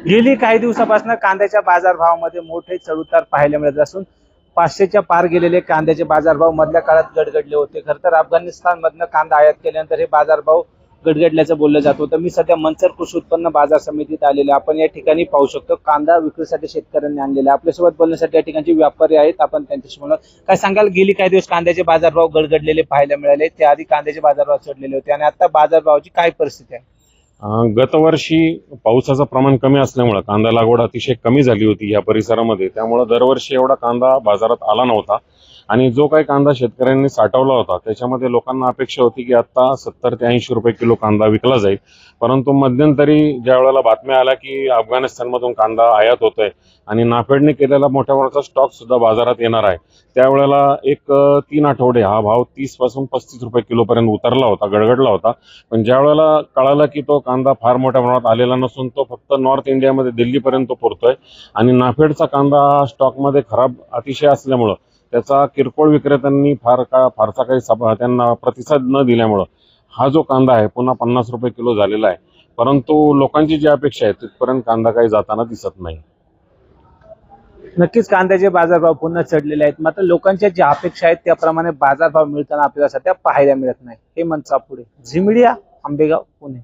गेली काही दिवसापासून कांद्याच्या बाजारभावामध्ये मोठे चढउतार पाहायला मिळत असून पाचशेच्या पार गेलेले कांद्याचे बाजारभाव मधल्या काळात गडगडले होते. खरं तर अफगाणिस्तानमधनं कांदा आयात केल्यानंतर हे बाजारभाव गडगडल्याचं बोललं जात होतं. मी सध्या मनसर कृषी उत्पन्न बाजार समितीत आलेले आपण या ठिकाणी पाहू शकतो कांदा विक्रीसाठी शेतकऱ्यांनी आणलेला आहे. आपल्यासोबत बोलण्यासाठी या ठिकाणचे व्यापारी आहेत. आपण त्यांच्याशी बोलत काय सांगाल? गेली काही दिवस कांद्याचे बाजारभाव गडगडलेले पाहायला मिळाले. त्याआधी कांद्याचे बाजारभाव चढलेले होते. आणि आता बाजारभावाची काय परिस्थिती आहे? गतवर्षी पावसाचं प्रमाण कमी असल्यामुळं कांदा लागवड अतिशय कमी झाली होती या परिसरामध्ये. त्यामुळं दरवर्षी एवढा कांदा बाजारात आला नव्हता. आणि जो काही कांदा शेतकऱ्यांनी साठवला होता त्याच्यामध्ये लोकांना अपेक्षा होती की आता सत्तर ते ऐंशी रुपये किलो कांदा विकला जाईल. परंतु मध्यंतरी ज्या वेळेला बातम्या आल्या की अफगाणिस्तानमधून कांदा आयात होतोय आणि नाफेडने केलेला मोठ्या प्रमाणाचा स्टॉक सुद्धा बाजारात येणार आहे त्यावेळेला एक तीन आठवडे हा भाव तीसपासून पस्तीस रुपये किलोपर्यंत उतरला होता गडगडला होता. पण ज्या वेळेला कळालं की तो कांदा फार मोठ्या प्रमाणात आलेला नसून तो फक्त नॉर्थ इंडियामध्ये दिल्लीपर्यंत तो आणि नाफेडचा कांदा हा स्टॉकमध्ये खराब अतिशय असल्यामुळं त्याचा किरकोळ विक्रेत्यांनी फार का फारसा काही सभा त्यांना प्रतिसाद न दिल्यामुळं हा जो कांदा आहे पुन्हा पन्नास रुपये किलो झालेला आहे. परंतु लोकांची जी अपेक्षा आहे तिथपर्यंत कांदा काही जाताना दिसत नाही. नक्कीच कांद्याचे बाजारभाव पुन्हा चढलेले आहेत. मात्र लोकांच्या ज्या अपेक्षा आहेत त्याप्रमाणे बाजारभाव मिळताना आपल्याला सध्या पाहायला मिळत नाही. हे मनचा पुढे झी आंबेगाव पुणे.